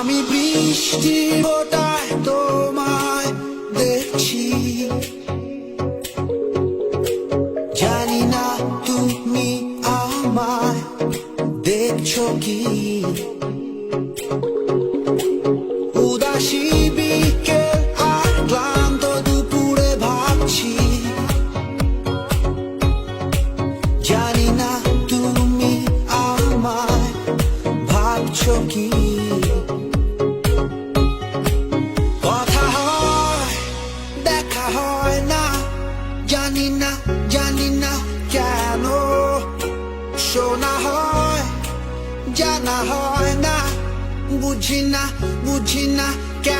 আমি বৃষ্টি ওটায় তোমায় দেখছি। জানি না তুমি আমায় দেখছ কি। উদাসী দুপুরে ভাবছি। জানি না তুমি ভাবছ কি। জানি না জানি না কেন শোনা হয় জানা হয় না বুঝি না বুঝি না কেন